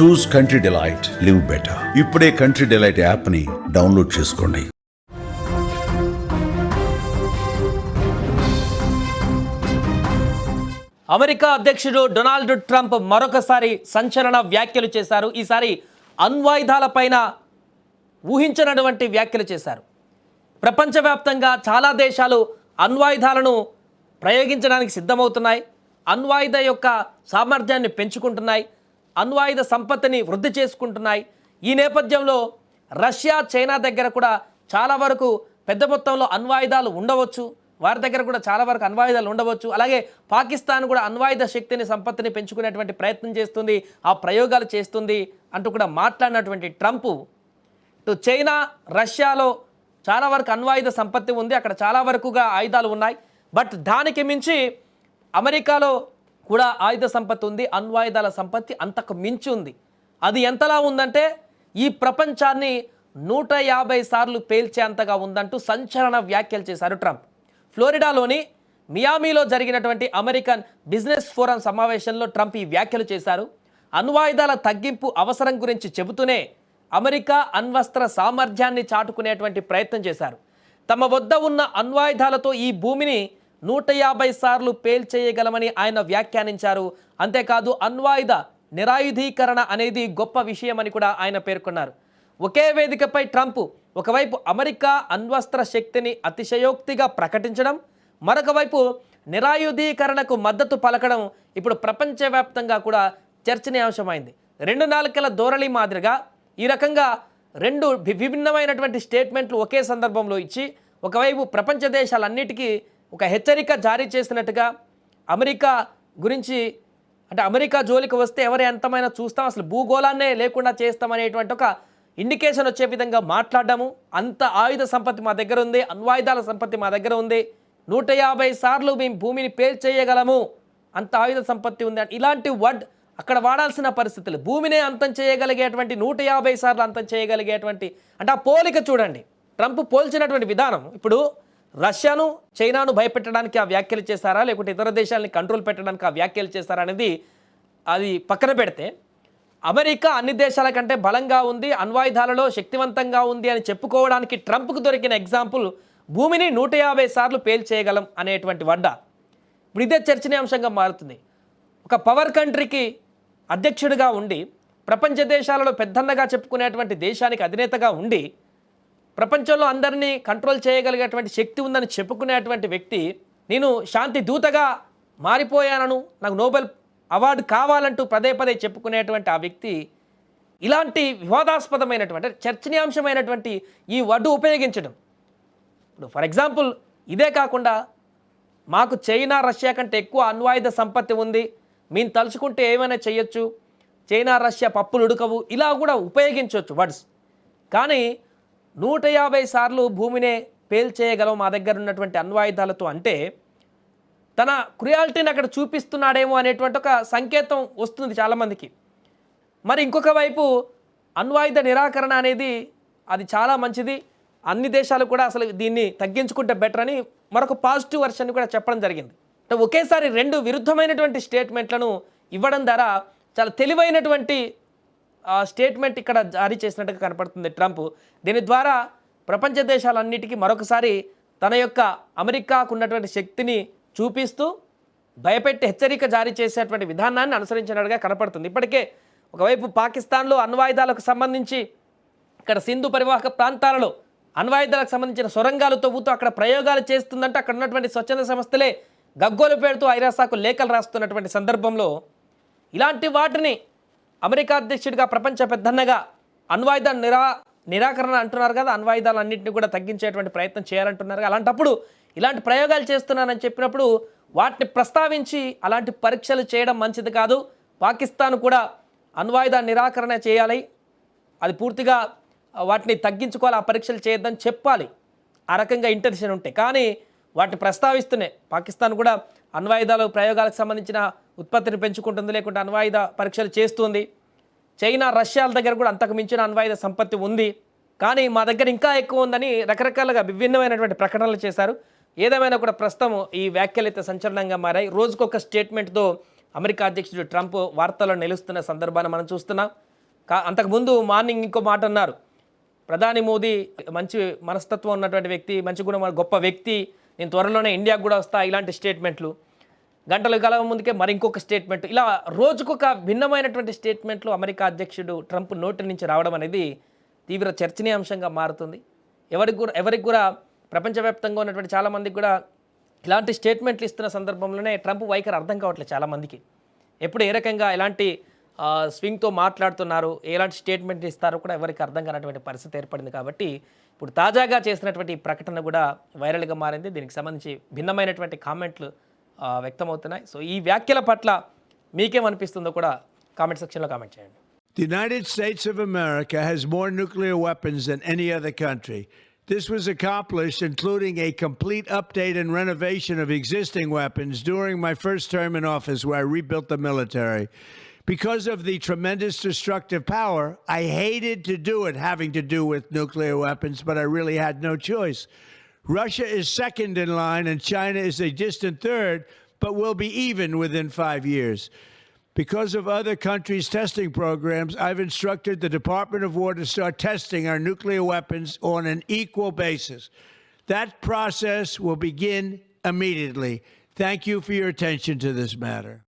Choose country delight live better ఇప్పుడే country delight యాప్ని download చేసుకోండి. అమెరికా అధ్యక్షుడు డొనాల్డ్ ట్రంప్ మరొకసారి సంచలన వ్యాఖ్యలు చేశారు. ఈసారి అణ్వాయుధాలపైన ఊహించనటువంటి వ్యాఖ్యలు చేశారు. ప్రపంచవ్యాప్తంగా చాలా దేశాలు అణ్వాయుధాలను ప్రయోగించడానికి సిద్ధమవుతున్నాయి. అణ్వాయుధ యొక్క సామర్థ్యాన్ని పెంచుకుంటున్నాయి. అణ్వాయుధ సంపత్తిని వృద్ధి చేసుకుంటున్నాయి. ఈ నేపథ్యంలో రష్యా చైనా దగ్గర కూడా చాలా వరకు పెద్ద మొత్తంలో అణ్వాయుధాలు ఉండవచ్చు. వారి దగ్గర కూడా చాలా వరకు అణ్వాయుధాలు ఉండవచ్చు. అలాగే పాకిస్తాన్ కూడా అణ్వాయుధ శక్తిని సంపత్తిని పెంచుకునేటువంటి ప్రయత్నం చేస్తుంది ఆ ప్రయోగాలు చేస్తుంది అంటూ కూడా మాట్లాడినటువంటి ట్రంప్. ఇటు చైనా రష్యాలో చాలా వరకు అణ్వాయుధ సంపత్తి ఉంది. అక్కడ చాలా వరకుగా ఆయుధాలు ఉన్నాయి. బట్ దానికి మించి అమెరికాలో కూడా ఆయుధ సంపత్తి ఉంది అణ్వాయుధాల సంపత్తి అంతకు మించి ఉంది. అది ఎంతలా ఉందంటే ఈ ప్రపంచాన్ని నూట యాభై సార్లు పేల్చేంతగా ఉందంటూ సంచలన వ్యాఖ్యలు చేశారు ట్రంప్. ఫ్లోరిడాలోని మియామీలో జరిగినటువంటి అమెరికన్ బిజినెస్ ఫోరం సమావేశంలో ట్రంప్ ఈ వ్యాఖ్యలు చేశారు. అణ్వాయుధాల తగ్గింపు అవసరం గురించి చెబుతూనే అమెరికా అణ్వస్త్ర సామర్థ్యాన్ని చాటుకునేటువంటి ప్రయత్నం చేశారు. తమ వద్ద ఉన్న అణ్వాయుధాలతో ఈ భూమిని నూట యాభై సార్లు పేల్చేయగలమని ఆయన వ్యాఖ్యానించారు. అంతేకాదు అణ్వాయుధ నిరాయుధీకరణ అనేది గొప్ప విషయమని కూడా ఆయన పేర్కొన్నారు. ఒకే వేదికపై ట్రంప్ ఒకవైపు అమెరికా అణ్వస్త్ర శక్తిని అతిశయోక్తిగా ప్రకటించడం మరొక వైపు నిరాయుధీకరణకు మద్దతు పలకడం ఇప్పుడు ప్రపంచవ్యాప్తంగా కూడా చర్చనీయాంశమైంది. రెండు నాలుకల ధోరణి మాదిరిగా ఈ రకంగా రెండు విభిన్నమైనటువంటి స్టేట్మెంట్లు ఒకే సందర్భంలో ఇచ్చి ఒకవైపు ప్రపంచ దేశాలన్నిటికీ ఒక హెచ్చరిక జారీ చేసినట్టుగా అమెరికా గురించి అంటే అమెరికా జోలికి వస్తే ఎవరు ఎంతమైనా చూస్తాం అసలు భూగోళాన్నే లేకుండా చేస్తామనేటువంటి ఒక ఇండికేషన్ వచ్చే విధంగా మాట్లాడము. అంత ఆయుధ సంపత్తి మా దగ్గర ఉంది అణ్వాయుధాల సంపత్తి మా దగ్గర ఉంది. నూట యాభై సార్లు మేము భూమిని పేల్చేయగలము. అంత ఆయుధ సంపత్తి ఉంది. ఇలాంటి వర్డ్ అక్కడ వాడాల్సిన పరిస్థితులు. భూమినే అంతం చేయగలిగేటువంటి నూట యాభై సార్లు అంతం చేయగలిగేటువంటి అంటే ఆ పోలిక చూడండి. ట్రంప్ పోల్చినటువంటి విధానం ఇప్పుడు రష్యాను చైనాను భయపెట్టడానికి ఆ వ్యాఖ్యలు చేస్తారా లేకుంటే ఇతర దేశాలని కంట్రోల్ పెట్టడానికి ఆ వ్యాఖ్యలు చేస్తారా అనేది అది పక్కన పెడితే అమెరికా అన్ని దేశాల కంటే బలంగా ఉంది అణ్వాయుధాలలో శక్తివంతంగా ఉంది అని చెప్పుకోవడానికి ట్రంప్కు దొరికిన ఎగ్జాంపుల్ భూమిని నూట యాభై సార్లు పేల్చేయగలం అనేటువంటి వడ్డ. ఇప్పుడు ఇదే చర్చనీయాంశంగా మారుతుంది. ఒక పవర్ కంట్రీకి అధ్యక్షుడిగా ఉండి ప్రపంచ దేశాలలో పెద్దన్నగా చెప్పుకునేటువంటి దేశానికి అధినేతగా ఉండి ప్రపంచంలో అందరినీ కంట్రోల్ చేయగలిగేటువంటి శక్తి ఉందని చెప్పుకునేటువంటి వ్యక్తి నేను శాంతి దూతగా మారిపోయానను నాకు నోబెల్ అవార్డు కావాలంటూ పదే పదే చెప్పుకునేటువంటి ఆ వ్యక్తి ఇలాంటి వివాదాస్పదమైనటువంటి చర్చనీయాంశమైనటువంటి ఈ వడ్డు ఉపయోగించడం. ఇప్పుడు ఫర్ ఎగ్జాంపుల్ ఇదే కాకుండా మాకు చైనా రష్యా కంటే ఎక్కువ అణ్వాయుధ సంపత్తి ఉంది మేము తలుచుకుంటే ఏమైనా చేయొచ్చు చైనా రష్యా పప్పులు ఉడకవు ఇలా కూడా ఉపయోగించవచ్చు వర్డ్స్. కానీ నూట యాభై సార్లు భూమినే పేల్చేయగలం మా దగ్గర ఉన్నటువంటి అణ్వాయుధాలతో అంటే తన క్రుయాలిటీని అక్కడ చూపిస్తున్నాడేమో అనేటువంటి ఒక సంకేతం వస్తుంది చాలామందికి. మరి ఇంకొక వైపు అణ్వాయుధ నిరాకరణ అనేది అది చాలా మంచిది. అన్ని దేశాలు కూడా అసలు దీన్ని తగ్గించుకుంటే బెటర్ అని మరొక పాజిటివ్ వర్షన్ కూడా చెప్పడం జరిగింది. అంటే ఒకేసారి రెండు విరుద్ధమైనటువంటి స్టేట్మెంట్లను ఇవ్వడం ద్వారా చాలా తెలివైనటువంటి స్టేట్మెంట్ ఇక్కడ జారీ చేసినట్టుగా కనపడుతుంది ట్రంప్. దీని ద్వారా ప్రపంచ దేశాలన్నిటికీ మరొకసారి తన యొక్క అమెరికాకు ఉన్నటువంటి శక్తిని చూపిస్తూ భయపెట్టి హెచ్చరిక జారీ చేసేటువంటి విధానాన్ని అనుసరించినట్టుగా కనపడుతుంది. ఇప్పటికే ఒకవైపు పాకిస్తాన్లో అణ్వాయుధాలకు సంబంధించి ఇక్కడ సింధు పరివాహక ప్రాంతాలలో అణ్వాయుధాలకు సంబంధించిన సొరంగాలు తవ్వుతూ అక్కడ ప్రయోగాలు చేస్తుందంటే అక్కడ ఉన్నటువంటి స్వచ్ఛంద సంస్థలే గగ్గోలు పెడుతూ ఐరాసాకు లేఖలు రాస్తున్నటువంటి సందర్భంలో ఇలాంటి వాటిని అమెరికా అధ్యక్షుడిగా ప్రపంచ పెద్దన్నగా అణ్వాయుధ నిరా నిరాకరణ అంటున్నారు కదా అన్వాయిదాలన్నింటినీ కూడా తగ్గించేటువంటి ప్రయత్నం చేయాలంటున్నారు. అలాంటప్పుడు ఇలాంటి ప్రయోగాలు చేస్తున్నానని చెప్పినప్పుడు వాటిని ప్రస్తావించి అలాంటి పరీక్షలు చేయడం మంచిది కాదు. పాకిస్తాన్ కూడా అణ్వాయుధ నిరాకరణ చేయాలి. అది పూర్తిగా వాటిని తగ్గించుకోవాలి ఆ పరీక్షలు చేయొద్దని చెప్పాలి. ఆ రకంగా ఇంటెన్షన్ ఉంటే. కానీ వాటిని ప్రస్తావిస్తున్నాయి. పాకిస్తాన్ కూడా అణ్వాయుధాలు ప్రయోగాలకు సంబంధించిన ఉత్పత్తిని పెంచుకుంటుంది లేకుంటే అణ్వాయుధ పరీక్షలు చేస్తుంది. చైనా రష్యాల దగ్గర కూడా అంతకు మించిన అణ్వాయుధ సంపత్తి ఉంది. కానీ మా దగ్గర ఇంకా ఎక్కువ ఉందని రకరకాలుగా విభిన్నమైనటువంటి ప్రకటనలు చేశారు. ఏదేమైనా కూడా ప్రస్తుతం ఈ వ్యాఖ్యలు అయితే సంచలనంగా మారాయి. రోజుకొక స్టేట్మెంట్తో అమెరికా అధ్యక్షుడు ట్రంప్ వార్తల్లో నిలుస్తున్న సందర్భాన్ని మనం చూస్తున్నాం. కా- అంతకుముందు మార్నింగ్ ఇంకో మాట అన్నారు. ప్రధాని మోదీ మంచి మనస్తత్వం ఉన్నటువంటి వ్యక్తి మంచి గుణం గొప్ప వ్యక్తి. నేను త్వరలోనే ఇండియాకు కూడా వస్తా ఇలాంటి స్టేట్మెంట్లు. గంటల కాలం ముందుకే మరి ఇంకొక స్టేట్మెంట్ ఇలా రోజుకొక భిన్నమైనటువంటి స్టేట్మెంట్లు అమెరికా అధ్యక్షుడు ట్రంప్ నోటి నుంచి రావడం అనేది తీవ్ర చర్చనీయాంశంగా మారుతుంది. ఎవరికి కూడా ఎవరికి కూడా ప్రపంచవ్యాప్తంగా ఉన్నటువంటి చాలామందికి కూడా ఇలాంటి స్టేట్మెంట్లు ఇస్తున్న సందర్భంలోనే ట్రంప్ వైఖరి అర్థం కావట్లేదు చాలామందికి. ఎప్పుడు ఏ రకంగా ఎలాంటి స్వింగ్తో మాట్లాడుతున్నారు ఎలాంటి స్టేట్మెంట్ ఇస్తారో కూడా ఎవరికి అర్థం కానటువంటి పరిస్థితి ఏర్పడింది కాబట్టి ఇప్పుడు తాజాగా చేసినటువంటి ప్రకటన కూడా వైరల్గా మారింది. దీనికి సంబంధించి భిన్నమైనటువంటి కామెంట్లు వ్యక్తమవుతున్నాయి సో ఈ వ్యాఖ్యల పట్ల మీకేమనిపిస్తుందో కూడా కామెంట్ సెక్షన్లో కామెంట్ చేయండి The United States of America has more nuclear weapons than any other country. This was accomplished, including a complete update and renovation of existing weapons during my first term in office, where I rebuilt the military. Because of the tremendous destructive power, I hated to do it having to do with nuclear weapons, but I really had no choice. Russia is second in line, and China is a distant third, but will be even within five years. Because of other countries' testing programs, I've instructed the Department of War to start testing our nuclear weapons on an equal basis. That process will begin immediately. Thank you for your attention to this matter.